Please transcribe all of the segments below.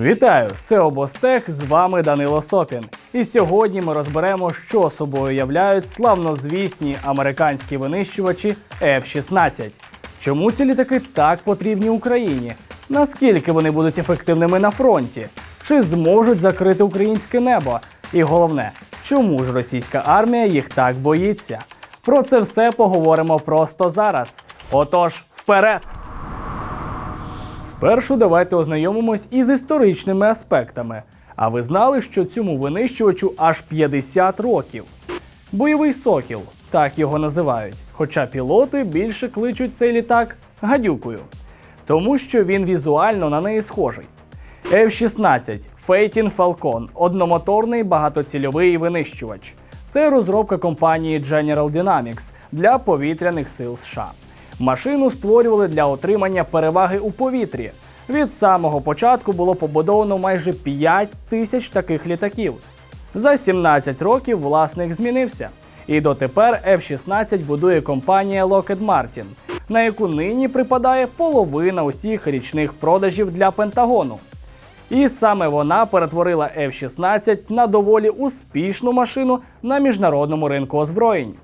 Вітаю! Це Обостех. З вами Данило Сопін. І сьогодні ми розберемо, що собою являють славнозвісні американські винищувачі F-16. Чому ці літаки так потрібні Україні? Наскільки вони будуть ефективними на фронті? Чи зможуть закрити українське небо? І головне, чому ж російська армія їх так боїться? Про це все поговоримо просто зараз. Отож, вперед! Спершу давайте ознайомимось із історичними аспектами. А ви знали, що цьому винищувачу аж 50 років? Бойовий сокіл, так його називають. Хоча пілоти більше кличуть цей літак гадюкою, тому що він візуально на неї схожий. F-16 Phaeton Falcon одномоторний багатоцільовий винищувач. Це розробка компанії General Dynamics для повітряних сил США. Машину створювали для отримання переваги у повітрі. Від самого початку було побудовано майже 5 тисяч таких літаків. За 17 років власник змінився. І дотепер F-16 будує компанія Lockheed Martin, на яку нині припадає половина усіх річних продажів для Пентагону. І саме вона перетворила F-16 на доволі успішну машину на міжнародному ринку озброєнь.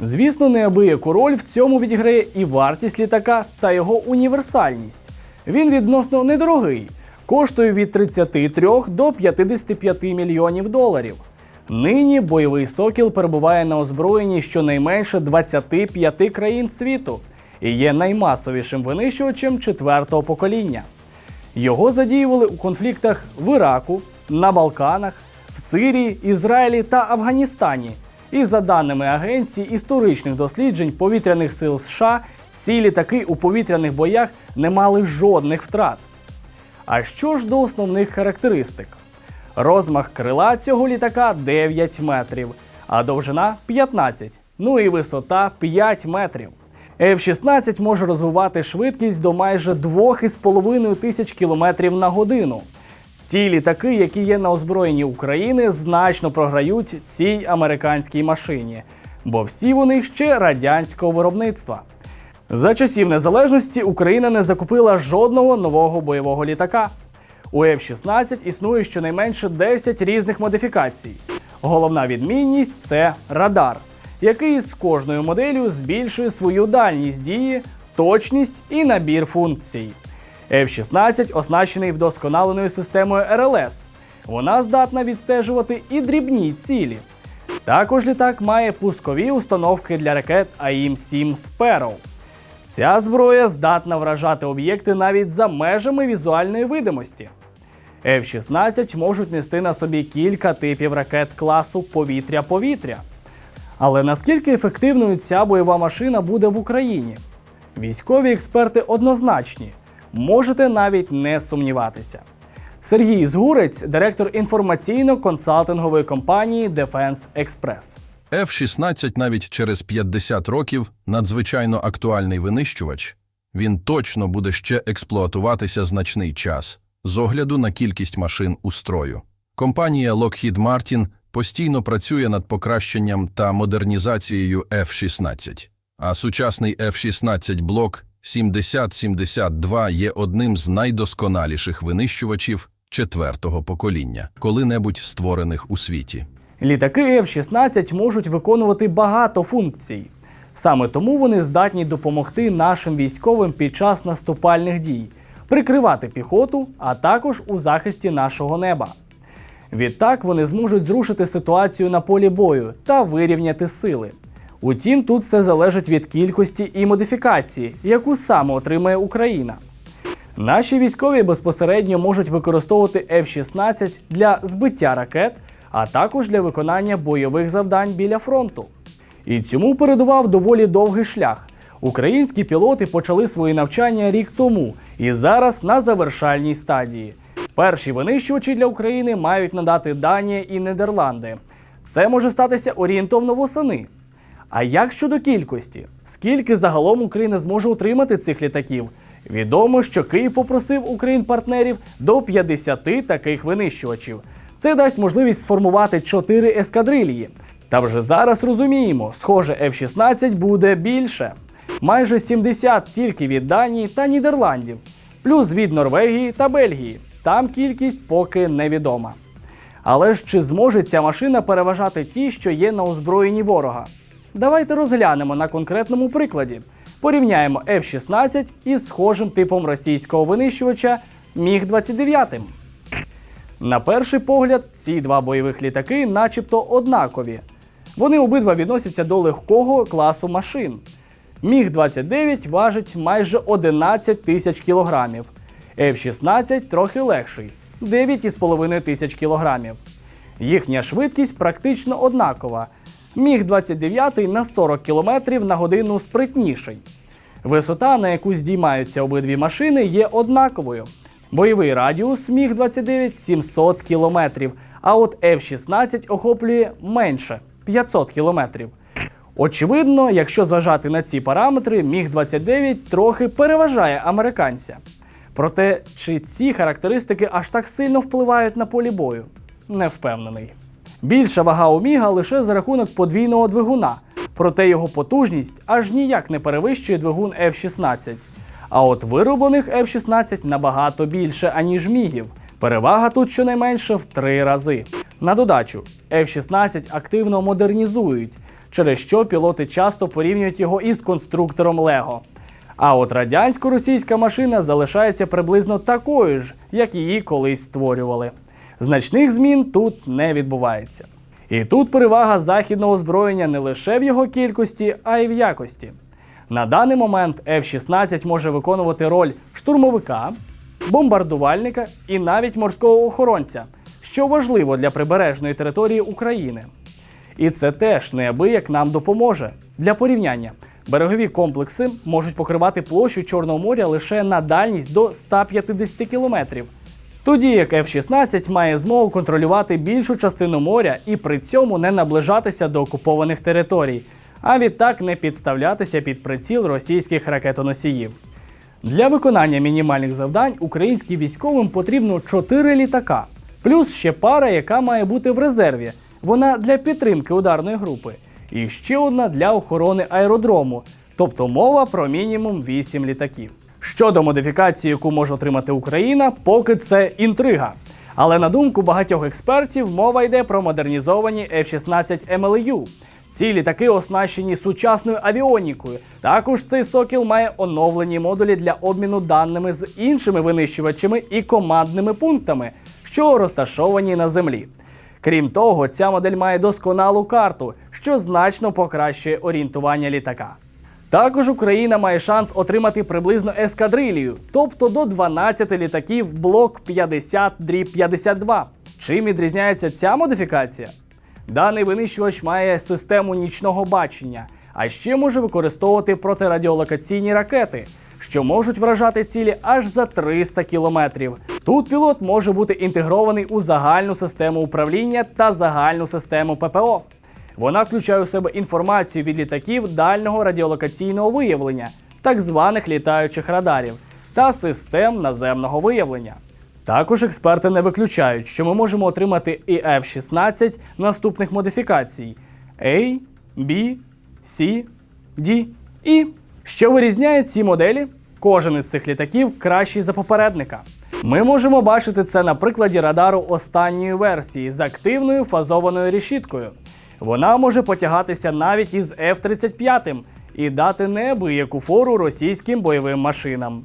Звісно, неабияку роль в цьому відіграє і вартість літака та його універсальність. Він відносно недорогий, коштує від 33 до 55 мільйонів доларів. Нині бойовий сокіл перебуває на озброєнні щонайменше 25 країн світу і є наймасовішим винищувачем четвертого покоління. Його задіювали у конфліктах в Іраку, на Балканах, в Сирії, Ізраїлі та Афганістані. І за даними Агенції історичних досліджень повітряних сил США, ці літаки у повітряних боях не мали жодних втрат. А що ж до основних характеристик? Розмах крила цього літака 9 метрів, а довжина 15, ну і висота 5 метрів. F-16 може розвивати швидкість до майже 2,5 тисяч км на годину. Ті літаки, які є на озброєнні України, значно програють цій американській машині, бо всі вони ще радянського виробництва. За часів незалежності Україна не закупила жодного нового бойового літака. У F-16 існує щонайменше 10 різних модифікацій. Головна відмінність це радар, який з кожною моделлю збільшує свою дальність дії, точність і набір функцій. F-16 оснащений вдосконаленою системою РЛС. Вона здатна відстежувати і дрібні цілі. Також літак має пускові установки для ракет AIM-7 Sparrow. Ця зброя здатна вражати об'єкти навіть за межами візуальної видимості. F-16 можуть нести на собі кілька типів ракет класу повітря-повітря. Але наскільки ефективною ця бойова машина буде в Україні? Військові експерти однозначні, можете навіть не сумніватися. Сергій Згурець, директор інформаційно-консалтингової компанії Defense Express. F-16 навіть через 50 років надзвичайно актуальний винищувач. Він точно буде ще експлуатуватися значний час з огляду на кількість машин у строю. Компанія Lockheed Martin постійно працює над покращенням та модернізацією F-16, а сучасний F-16 блок 7072 є одним з найдосконаліших винищувачів четвертого покоління, коли-небудь створених у світі. Літаки F-16 можуть виконувати багато функцій. Саме тому вони здатні допомогти нашим військовим під час наступальних дій, прикривати піхоту, а також у захисті нашого неба. Відтак вони зможуть зрушити ситуацію на полі бою та вирівняти сили. Утім, тут все залежить від кількості і модифікації, яку саме отримає Україна. Наші військові безпосередньо можуть використовувати F-16 для збиття ракет, а також для виконання бойових завдань біля фронту. І цьому передував доволі довгий шлях. Українські пілоти почали свої навчання рік тому і зараз на завершальній стадії. Перші винищувачі для України мають надати Данія і Нідерланди. Це може статися орієнтовно восени. А як щодо кількості? Скільки загалом Україна зможе утримати цих літаків? Відомо, що Київ попросив Україн партнерів до 50 таких винищувачів. Це дасть можливість сформувати 4 ескадрилії. Та вже зараз розуміємо, схоже, F-16 буде більше. Майже 70 тільки від Данії та Нідерландів, плюс від Норвегії та Бельгії. там кількість поки невідома. Але ж чи зможе ця машина переважати ті, що є на озброєнні ворога? Давайте розглянемо на конкретному прикладі. Порівняємо F-16 із схожим типом російського винищувача Міг-29. На перший погляд, ці два бойових літаки начебто однакові. Вони обидва відносяться до легкого класу машин. Міг-29 важить майже 11 тисяч кілограмів, F-16 трохи легший 9,5 тисяч кілограмів. Їхня швидкість практично однакова. Міг-29 на 40 км на годину спритніший. Висота, на яку здіймаються обидві машини, є однаковою. Бойовий радіус Міг-29 700 км, а от F-16 охоплює менше 500 км. Очевидно, якщо зважати на ці параметри, Міг-29 трохи переважає американця. Проте, чи ці характеристики аж так сильно впливають на полі бою? Не впевнений. Більша вага у Міга лише за рахунок подвійного двигуна, проте його потужність аж ніяк не перевищує двигун F-16. А от вироблених F-16 набагато більше, аніж Мігів. Перевага тут щонайменше в три рази. На додачу, F-16 активно модернізують, через що пілоти часто порівнюють його із конструктором Лего. А от радянсько-російська машина залишається приблизно такою ж, як її колись створювали. Значних змін тут не відбувається. І тут перевага західного озброєння не лише в його кількості, а й в якості. На даний момент F-16 може виконувати роль штурмовика, бомбардувальника і навіть морського охоронця, що важливо для прибережної території України. І це теж неабияк нам допоможе. Для порівняння, берегові комплекси можуть покривати площу Чорного моря лише на дальність до 150 кілометрів. Тоді як F-16 має змогу контролювати більшу частину моря і при цьому не наближатися до окупованих територій, а відтак не підставлятися під приціл російських ракетоносіїв. Для виконання мінімальних завдань українським військовим потрібно 4 літака, плюс ще пара, яка має бути в резерві. Вона для підтримки ударної групи. І ще одна для охорони аеродрому. Тобто мова про мінімум 8 літаків. Щодо модифікації, яку може отримати Україна, поки це інтрига. Але на думку багатьох експертів, мова йде про модернізовані F-16 MLU. Ці літаки оснащені сучасною авіонікою. Також цей сокіл має оновлені модулі для обміну даними з іншими винищувачами і командними пунктами, що розташовані на землі. Крім того, ця модель має досконалу карту, що значно покращує орієнтування літака. Також Україна має шанс отримати приблизно ескадрилію, тобто до 12 літаків блок 50 52. Чим відрізняється ця модифікація? Даний винищувач має систему нічного бачення, а ще може використовувати протирадіолокаційні ракети, що можуть вражати цілі аж за 300 кілометрів. Тут пілот може бути інтегрований у загальну систему управління та загальну систему ППО. Вона включає у себе інформацію від літаків дальнього радіолокаційного виявлення, так званих літаючих радарів, та систем наземного виявлення. Також експерти не виключають, що ми можемо отримати і F-16 наступних модифікацій A, B, C, D, E. Що вирізняє ці моделі? Кожен із цих літаків кращий за попередника. Ми можемо бачити це на прикладі радару останньої версії з активною фазованою решіткою. Вона може потягатися навіть із F-35 і дати неабияку фору російським бойовим машинам.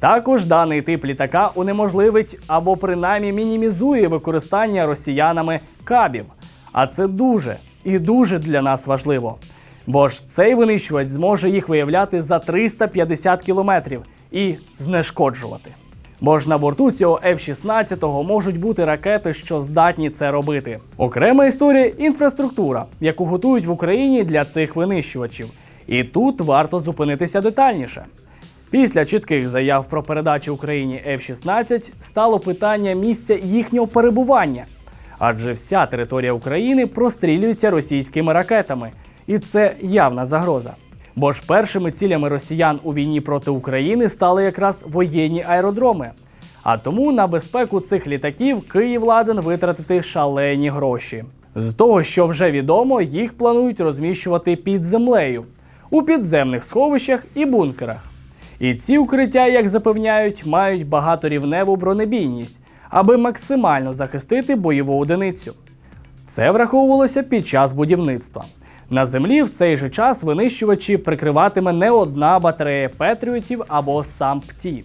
Також даний тип літака унеможливить або принаймні мінімізує використання росіянами кабів. А це дуже і дуже для нас важливо. Бо ж цей винищувач зможе їх виявляти за 350 кілометрів і знешкоджувати. Бо ж на борту цього F-16 можуть бути ракети, що здатні це робити. Окрема історія інфраструктура, яку готують в Україні для цих винищувачів. І тут варто зупинитися детальніше. Після чітких заяв про передачу Україні F-16 стало питання місця їхнього перебування. Адже вся територія України прострілюється російськими ракетами, і це явна загроза. Бо ж першими цілями росіян у війні проти України стали якраз воєнні аеродроми. А тому на безпеку цих літаків Київ ладен витратити шалені гроші. З того, що вже відомо, їх планують розміщувати під землею у підземних сховищах і бункерах. І ці укриття, як запевняють, мають багаторівневу бронебійність, аби максимально захистити бойову одиницю. Це враховувалося під час будівництва. На землі в цей же час винищувачі прикриватиме не одна батарея Петріотів або сам ПТІ.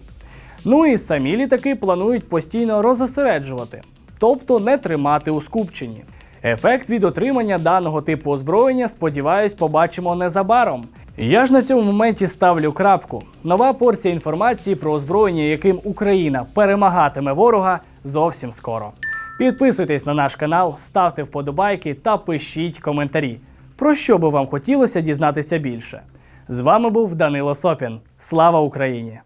Ну і самі літаки планують постійно розосереджувати, тобто не тримати у скупченні. Ефект від отримання даного типу озброєння, сподіваюсь, побачимо незабаром. Я ж на цьому моменті ставлю крапку. Нова порція інформації про озброєння, яким Україна перемагатиме ворога, зовсім скоро. Підписуйтесь на наш канал, ставте вподобайки та пишіть коментарі. Про що би вам хотілося дізнатися більше? З вами був Данило Сопін. Слава Україні!